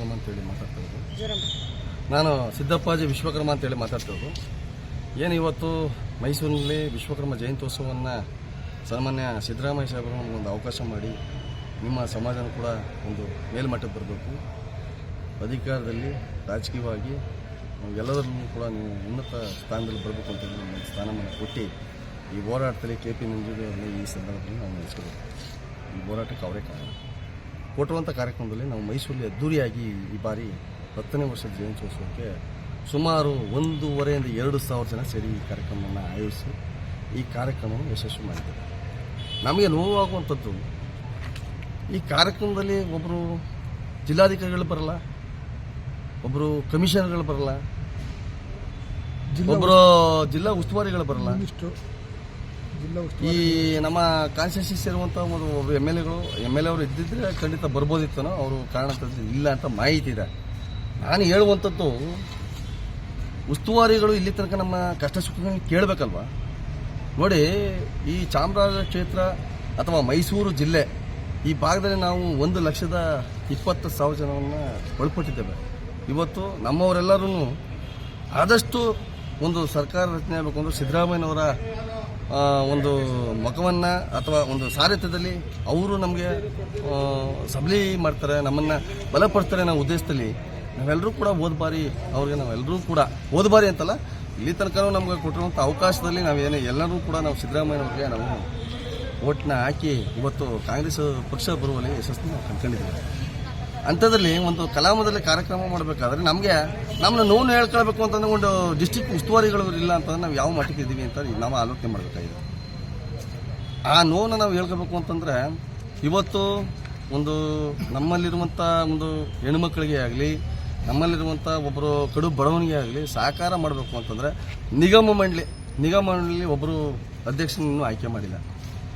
ವಿಶ್ವಕರ್ಮ ಅಂತೇಳಿ ಮಾತಾಡ್ತಿರೋದು ನಾನು ಸಿದ್ದಪ್ಪಾಜಿ ವಿಶ್ವಕರ್ಮ ಅಂತೇಳಿ ಮಾತಾಡ್ತಿರೋದು ಏನು ಇವತ್ತು ಮೈಸೂರಿನಲ್ಲಿ ವಿಶ್ವಕರ್ಮ ಜಯಂತ್ಯೋತ್ಸವವನ್ನು ಸಾಮಾನ್ಯ ಸಿದ್ದರಾಮಯ್ಯ ಸಾಹೇಬರು ಒಂದು ಅವಕಾಶ ಮಾಡಿ ನಿಮ್ಮ ಸಮಾಜನ ಕೂಡ ಒಂದು ಮೇಲ್ಮಟ್ಟಕ್ಕೆ ಬರಬೇಕು. ಅಧಿಕಾರದಲ್ಲಿ ರಾಜಕೀಯವಾಗಿ ಎಲ್ಲದರಲ್ಲೂ ಕೂಡ ನೀವು ಉನ್ನತ ಸ್ಥಾನದಲ್ಲಿ ಬರಬೇಕು ಅಂತ ಹೇಳಿ ನಮ್ಮ ಸ್ಥಾನಮಾನ ಕೊಟ್ಟು ಈ ಹೋರಾಟದಲ್ಲಿ ಕೆ ಪಿ ಅಲ್ಲಿ ಈ ಸಂದರ್ಭದಲ್ಲಿ ನಾವು ನಡೆಸ್ಕೋಬೇಕು ಈ ಹೋರಾಟಕ್ಕೆ ಅವರೇ ಕಾರಣ. ಕೊಟ್ಟುವಂಥ ಕಾರ್ಯಕ್ರಮದಲ್ಲಿ ನಾವು ಮೈಸೂರಲ್ಲಿ ಅದ್ದೂರಿಯಾಗಿ ಈ ಬಾರಿ ಹತ್ತನೇ ವರ್ಷದ ಜಯಂತ್ಯೋತ್ಸವಕ್ಕೆ ಸುಮಾರು ಒಂದೂವರೆಯಿಂದ ಎರಡು ಸಾವಿರ ಜನ ಸೇರಿ ಈ ಕಾರ್ಯಕ್ರಮವನ್ನು ಆಯೋಜಿಸಿ ಈ ಕಾರ್ಯಕ್ರಮವನ್ನು ಯಶಸ್ವಿ ಮಾಡಿದ್ದಾರೆ. ನಮಗೆ ನೋವಾಗುವಂಥದ್ದು ಈ ಕಾರ್ಯಕ್ರಮದಲ್ಲಿ ಒಬ್ಬರು ಜಿಲ್ಲಾಧಿಕಾರಿಗಳು ಬರಲ್ಲ ಒಬ್ಬರು ಕಮಿಷನರ್ಗಳು ಬರಲ್ಲ ಒಬ್ಬರು ಜಿಲ್ಲಾ ಉಸ್ತುವಾರಿಗಳು ಬರಲ್ಲ. ಜಿಲ್ಲಾ ಈ ನಮ್ಮ ಕಾನ್ಸ್ಟಿಟ್ಯೂನ್ಸಿ ಸೇರುವಂಥ ಒಂದು ಎಂ ಎಲ್ ಎಗಳು ಎಂ ಎಲ್ ಎ ಅವರು ಇದ್ದಿದ್ರೆ ಖಂಡಿತ ಬರ್ಬೋದಿತ್ತು ಅವರು ಕಾರಣ ಇಲ್ಲ ಅಂತ ಮಾಹಿತಿ ಇದೆ. ನಾನು ಹೇಳುವಂಥದ್ದು, ಉಸ್ತುವಾರಿಗಳು ಇಲ್ಲಿ ತನಕ ನಮ್ಮ ಕಷ್ಟ ಸುಖಗಳನ್ನ ಕೇಳಬೇಕಲ್ವಾ? ನೋಡಿ, ಈ ಚಾಮರಾಜ ಕ್ಷೇತ್ರ ಅಥವಾ ಮೈಸೂರು ಜಿಲ್ಲೆ, ಈ ಭಾಗದಲ್ಲಿ ನಾವು ಒಂದು ಲಕ್ಷದ ಇಪ್ಪತ್ತು ಸಾವಿರ ಜನವನ್ನು ಒಳಪಟ್ಟಿದ್ದೇವೆ. ಇವತ್ತು ನಮ್ಮವರೆಲ್ಲರೂ ಆದಷ್ಟು ಒಂದು ಸರ್ಕಾರ ರಚನೆ ಆಗಬೇಕು ಅಂದರೆ ಸಿದ್ದರಾಮಯ್ಯನವರ ಒಂದು ಮುಖವನ್ನು ಅಥವಾ ಒಂದು ಸಾರಥ್ಯದಲ್ಲಿ ಅವರು ನಮಗೆ ಸಬಲಿ ಮಾಡ್ತಾರೆ, ನಮ್ಮನ್ನು ಬಲಪಡಿಸ್ತಾರೆ ಅನ್ನೋ ಉದ್ದೇಶದಲ್ಲಿ ನಾವೆಲ್ಲರೂ ಕೂಡ ಹೋದ ಬಾರಿ ಅವ್ರಿಗೆ ನಾವೆಲ್ಲರೂ ಕೂಡ ಹೋದ ಅಂತಲ್ಲ, ಇಲ್ಲಿ ತನಕನೂ ನಮಗೆ ಕೊಟ್ಟಿರುವಂಥ ಅವಕಾಶದಲ್ಲಿ ನಾವೇನು ಎಲ್ಲರೂ ಕೂಡ ನಾವು ಸಿದ್ದರಾಮಯ್ಯನವ್ರಿಗೆ ನಾವು ಓಟ್ನ ಹಾಕಿ ಇವತ್ತು ಕಾಂಗ್ರೆಸ್ ಪಕ್ಷ ಬರುವಲ್ಲಿ ಯಶಸ್ಸನ್ನು ಕಂಡ್ಕೊಂಡಿದ್ದೀವಿ. ಅಂಥದ್ರಲ್ಲಿ ಒಂದು ಕಲಾಮದಲ್ಲಿ ಕಾರ್ಯಕ್ರಮ ಮಾಡಬೇಕಾದ್ರೆ ನಮಗೆ ನಮ್ಮನ್ನ ನೋವು ಹೇಳ್ಕೊಳ್ಬೇಕು ಅಂತಂದ್ರೆ ಒಂದು ಡಿಸ್ಟಿಕ್ ಉಸ್ತುವಾರಿಗಳು ಇಲ್ಲ ಅಂತಂದ್ರೆ ನಾವು ಯಾವ ಮಟ್ಟಕ್ಕೆ ಇದ್ದೀವಿ ಅಂತ ನಾವು ಆಲೋಚನೆ ಮಾಡಬೇಕಾಗಿದೆ. ಆ ನೋವನ್ನು ನಾವು ಹೇಳ್ಕೋಬೇಕು ಅಂತಂದರೆ ಇವತ್ತು ಒಂದು ನಮ್ಮಲ್ಲಿರುವಂಥ ಒಂದು ಹೆಣ್ಮಕ್ಳಿಗೆ ಆಗಲಿ ನಮ್ಮಲ್ಲಿರುವಂಥ ಒಬ್ಬರು ಕಡು ಬಡವನಿಗೆ ಆಗಲಿ ಸಹಕಾರ ಮಾಡಬೇಕು ಅಂತಂದರೆ ನಿಗಮ ಮಂಡಳಿ ನಿಗಮ ಮಂಡಳಿ ಒಬ್ಬರು ಅಧ್ಯಕ್ಷನನ್ನು ಆಯ್ಕೆ ಮಾಡಿಲ್ಲ.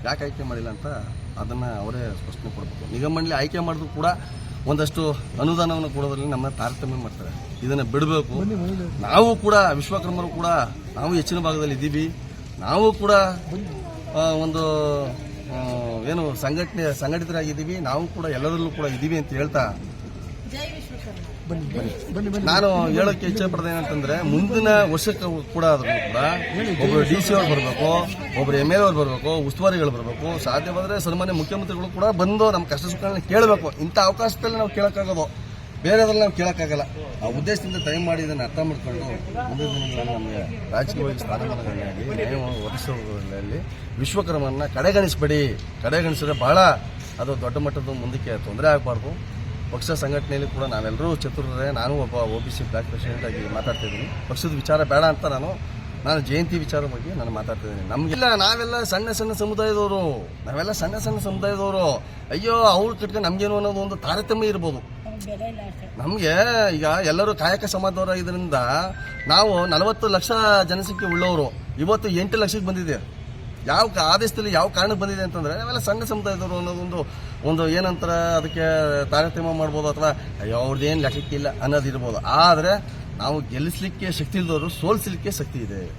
ಯಾಕೆ ಆಯ್ಕೆ ಮಾಡಿಲ್ಲ ಅಂತ ಅದನ್ನು ಅವರೇ ಸ್ಪಷ್ಟನೆ ಕೊಡಬೇಕು. ನಿಗಮ ಮಂಡಳಿ ಆಯ್ಕೆ ಮಾಡಿದ್ರು ಕೂಡ ಒಂದಷ್ಟು ಅನುದಾನವನ್ನು ಕೊಡೋದ್ರಲ್ಲಿ ನಮ್ಮ ತಾರತಮ್ಯ ಮಾಡ್ತಾರೆ. ಇದನ್ನು ಬಿಡಬೇಕು. ನಾವು ಕೂಡ ವಿಶ್ವಕರ್ಮರು ಕೂಡ ನಾವು ಹೆಚ್ಚಿನ ಭಾಗದಲ್ಲಿ ಇದ್ದೀವಿ. ನಾವು ಕೂಡ ಒಂದು ಏನು ಸಂಘಟನೆ ಸಂಘಟಿತರಾಗಿದ್ದೀವಿ. ನಾವು ಕೂಡ ಎಲ್ಲದರಲ್ಲೂ ಕೂಡ ಇದ್ದೀವಿ ಅಂತ ಹೇಳ್ತಾ ನಾನು ಹೇಳೋಕ್ಕೆ ಇಚ್ಛೆ ಪಡೆದ ಏನಂತಂದ್ರೆ ಮುಂದಿನ ವರ್ಷಕ್ಕೆ ಕೂಡ ಆದ್ರೂ ಕೂಡ ಒಬ್ಬರು ಡಿ ಸಿ ಅವ್ರು ಬರಬೇಕು ಒಬ್ರು ಎಂ ಎಲ್ ಅವ್ರು ಬರಬೇಕು ಉಸ್ತುವಾರಿಗಳು ಬರಬೇಕು ಸಾಧ್ಯವಾದರೆ ಸನ್ಮಾನ್ಯ ಮುಖ್ಯಮಂತ್ರಿಗಳು ಕೂಡ ಬಂದು ನಮ್ಮ ಕಷ್ಟ ಸುಖಗಳನ್ನ ಕೇಳಬೇಕು. ಇಂಥ ಅವಕಾಶದಲ್ಲಿ ನಾವು ಕೇಳೋಕ್ಕಾಗೋದು. ಬೇರೆದ್ರಲ್ಲಿ ನಾವು ಕೇಳೋಕ್ಕಾಗಲ್ಲ. ಆ ಉದ್ದೇಶದಿಂದ ಟೈಮ್ ಮಾಡಿ ಇದನ್ನು ಅರ್ಥ ಮಾಡಿಕೊಂಡು ಮುಂದಿನ ದಿನಗಳಲ್ಲಿ ನಮಗೆ ರಾಜಕೀಯವಾಗಿ ಸ್ಥಾನಮಾನಗಳನ್ನಾಗಿ ನ್ಯಾಯವನ್ನು ಒದಗಿಸೋದ್ರಲ್ಲಿ ವಿಶ್ವಕರ್ಮನ ಕಡೆಗಣಿಸಬೇಡಿ. ಕಡೆಗಣಿಸಿದ್ರೆ ಬಹಳ ಅದು ದೊಡ್ಡ ಮಟ್ಟದ ಮುಂದಕ್ಕೆ ತೊಂದರೆ ಆಗಬಾರ್ದು. ಪಕ್ಷ ಸಂಘಟನೆಯಲ್ಲಿ ಕೂಡ ನಾವೆಲ್ಲರೂ ಚತುರರೇ ನಾನು ಒಬ್ಬ O B C block president ಆಗಿ ಮಾತಾಡ್ತಾ ಇದ್ದೀನಿ. ಪಕ್ಷದ ವಿಚಾರ ಬೇಡ ಅಂತ ನಾನು ನಾನು ಜಯಂತಿ ವಿಚಾರ ಬಗ್ಗೆ ನಾನು ಮಾತಾಡ್ತಾ ಇದ್ದೀನಿ. ನಮಗೆಲ್ಲ ನಾವೆಲ್ಲ ಸಣ್ಣ ಸಣ್ಣ ಸಮುದಾಯದವರು. ನಾವೆಲ್ಲ ಸಣ್ಣ ಸಣ್ಣ ಸಮುದಾಯದವರು. ಅಯ್ಯೋ, ಅವ್ರು ಕಟ್ಕೊಂಡು ನಮ್ಗೇನು ಅನ್ನೋದು ಒಂದು ತಾರತಮ್ಯ ಇರ್ಬೋದು. ನಮಗೆ ಈಗ ಎಲ್ಲರೂ ಕಾಯಕ ಸಮಾಜದವರಾಗಿದ್ದರಿಂದ ನಾವು ನಲವತ್ತು ಲಕ್ಷ ಜನಸಂಖ್ಯೆ ಉಳ್ಳವರು. ಇವತ್ತು ಎಂಟು ಲಕ್ಷಕ್ಕೆ ಬಂದಿದೆ. ಯಾವ ಆದೇಶದಲ್ಲಿ ಯಾವ ಕಾರಣಕ್ಕೆ ಬಂದಿದೆ ಅಂತಂದ್ರೆ ಅವೆಲ್ಲ ಸಣ್ಣ ಸಮುದಾಯದವರು ಅನ್ನೋದೊಂದು, ಒಂದು ಏನಂತಾರೆ ಅದಕ್ಕೆ ತಾರತಮ್ಯ ಮಾಡ್ಬೋದು ಅಥವಾ ಅವ್ರದ್ದೇನು ಲೆಕ್ಕಕ್ಕಿಲ್ಲ ಅನ್ನೋದು ಇರ್ಬೋದು. ಆದರೆ, ನಾವು ಗೆಲ್ಲಿಸ್ಲಿಕ್ಕೆ ಶಕ್ತಿ ಇಲ್ದವರು ಸೋಲಿಸಲಿಕ್ಕೆ ಶಕ್ತಿ ಇದೆ.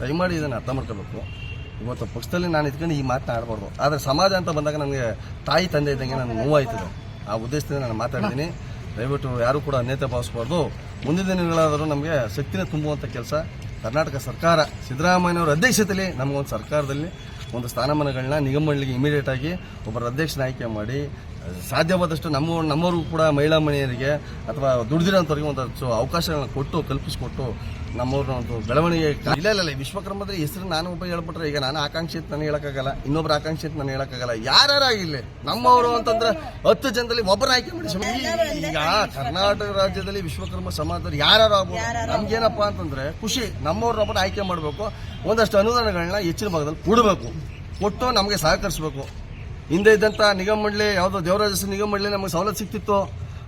ದಯಮಾಡಿ ಇದನ್ನು ಅರ್ಥ ಮಾಡ್ಕೋಬೇಕು ಇವತ್ತು ಪಕ್ಷದಲ್ಲಿ ನಾನು ಇದ್ಕೊಂಡು ಈ ಮಾತನ್ನ ಆಡಬಾರ್ದು. ಆದರೆ ಸಮಾಜ ಅಂತ ಬಂದಾಗ ನನಗೆ ತಾಯಿ, ತಂದೆ ಇದ್ದಂಗೆ ನನಗೆ ನೋವಾಯ್ತದೆ. ಆ ಉದ್ದೇಶದಿಂದ ನಾನು ಮಾತಾಡ್ತೀನಿ. ದಯವಿಟ್ಟು ಯಾರು ಕೂಡ ಅನ್ಯತೆ ಭಾವಿಸಬಾರ್ದು. ಮುಂದಿನ ದಿನಗಳಾದರೂ ನಮಗೆ ಶಕ್ತಿನ ತುಂಬುವಂಥ ಕೆಲಸ ಕರ್ನಾಟಕ ಸರ್ಕಾರ ಸಿದ್ದರಾಮಯ್ಯನವರ ಅಧ್ಯಕ್ಷತೆಯಲ್ಲಿ ನಮಗೊಂದು ಸರ್ಕಾರದಲ್ಲಿ ಒಂದು ಸ್ಥಾನಮಾನಗಳನ್ನ ನಿಗಮಗಳಿಗೆ ಮಂಡಳಿಗೆ ಇಮಿಡಿಯೇಟ್ ಆಗಿ ಒಬ್ಬರ ಅಧ್ಯಕ್ಷನ ಆಯ್ಕೆ ಮಾಡಿ ಸಾಧ್ಯವಾದಷ್ಟು ನಮ್ಮ ನಮ್ಮವ್ರಿಗೂ ಕೂಡ ಮಹಿಳಾ ಮನೆಯರಿಗೆ ಅಥವಾ ದುಡಿದಿರೋಂಥವ್ರಿಗೆ ಒಂದಷ್ಟು ಅವಕಾಶಗಳನ್ನ ಕೊಟ್ಟು ಕಲ್ಪಿಸಿಕೊಟ್ಟು ನಮ್ಮವ್ರನ್ನ ಒಂದು ಬೆಳವಣಿಗೆ ಇಲ್ಲ ಇಲ್ಲ ಇಲ್ಲ ವಿಶ್ವಕರ್ಮದ ಹೆಸರು ನಾನು ಒಬ್ಬ ಹೇಳ್ಬಿಟ್ರೆ ಈಗ ನಾನು ಆಕಾಂಕ್ಷಿ ಅಂತ ನಾನು ಹೇಳೋಕ್ಕಾಗಲ್ಲ ಇನ್ನೊಬ್ರು ಆಕಾಂಕ್ಷಿ ಅಂತ ನಾನು ಹೇಳೋಕ್ಕಾಗಲ್ಲ ಯಾರ್ಯಾರಾಗಿಲ್ಲ ನಮ್ಮವರು ಅಂತಂದ್ರೆ ಹತ್ತು ಜನದಲ್ಲಿ ಒಬ್ಬರ ಆಯ್ಕೆ ಮಾಡಿ ಈಗ ಕರ್ನಾಟಕ ರಾಜ್ಯದಲ್ಲಿ ವಿಶ್ವಕರ್ಮ ಸಮಾಜದಲ್ಲಿ ಯಾರು ಆಗ್ಬೋದು? ನಮ್ಗೇನಪ್ಪ ಅಂತಂದ್ರೆ ಖುಷಿ ನಮ್ಮವ್ರನ್ನ ಒಬ್ಬರ ಆಯ್ಕೆ ಮಾಡಬೇಕು ಒಂದಷ್ಟು ಅನುದಾನಗಳನ್ನ ಹೆಚ್ಚಿನ ಭಾಗದಲ್ಲಿ ಕೊಡಬೇಕು ಕೊಟ್ಟು ನಮಗೆ ಸಹಕರಿಸಬೇಕು. ಹಿಂದೆ ಇದ್ದಂತ ನಿಗಮ ಮಂಡಳಿ, ಯಾವುದೋ ದೇವರಾಜ ನಿಗಮ ಮಂಡಳಿ ನಮಗೆ ಸವಲತ್ತು ಸಿಕ್ತಿತ್ತು.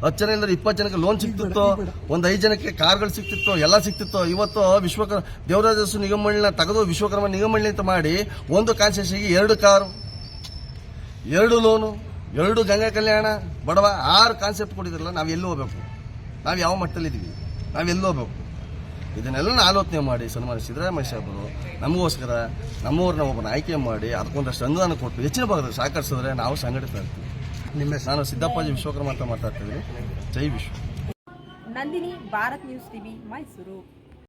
ಹತ್ತು ಜನ ಇಲ್ಲದ್ರೆ ಇಪ್ಪತ್ತು ಜನಕ್ಕೆ ಲೋನ್ ಸಿಕ್ತಿತ್ತು. ಒಂದು ಐದು ಜನಕ್ಕೆ ಕಾರ್ಗಳು ಸಿಕ್ತಿತ್ತು, ಎಲ್ಲ ಸಿಕ್ತಿತ್ತು. ಇವತ್ತು ವಿಶ್ವಕರ್ಮ ದೇವರಾಜ ನಿಗಮ ಮಂಡಳಿನ ತೆಗೆದು ವಿಶ್ವಕರ್ಮ ನಿಗಮ ಮಂಡಳಿ ಅಂತ ಮಾಡಿ ಒಂದು ಕಾನ್ಸೆಷನ್ಗೆ ಎರಡು ಕಾರು, ಎರಡು ಲೋನು ಎರಡು ಗಂಗಾ ಕಲ್ಯಾಣ, ಬಡವ ಆರು ಕಾನ್ಸೆಪ್ಟ್ ಕೊಟ್ಟಿದ್ರಲ್ಲ, ನಾವು ಎಲ್ಲಿ ಹೋಗ್ಬೇಕು. ನಾವು ಯಾವ ಮಟ್ಟದಲ್ಲಿದ್ದೀವಿ? ನಾವು ಎಲ್ಲಿ ಹೋಗ್ಬೇಕು. ಇದನ್ನೆಲ್ಲ ಆಲೋಚನೆ ಮಾಡಿ ಸನ್ಮಾನ ಸಿದ್ದರಾಮಯ್ಯ ಸಾಹೇಬರು, ನಮಗೋಸ್ಕರ ನಮ್ಮವ್ರನ್ನ ಒಬ್ಬನ ಆಯ್ಕೆ ಮಾಡಿ ಅದಕ್ಕೊಂದಷ್ಟು ಅನುದಾನ ಕೊಟ್ಟು ಹೆಚ್ಚಿನ ಭಾಗದಲ್ಲಿ ಸಹಕರಿಸಿದ್ರೆ ನಾವು ಸಂಘಟಿತ ಆಗ್ತೀವಿ. ನಿಮ್ಮ ನಾನು ಸಿದ್ದಪ್ಪಾಜಿ ವಿಶ್ವಕರ್ಮ ಅಂತ ಮಾತಾಡ್ತಿದ್ದೀನಿ ಜೈ ವಿಶ್ವ. Nandini, Bharat news TV, Mysuru.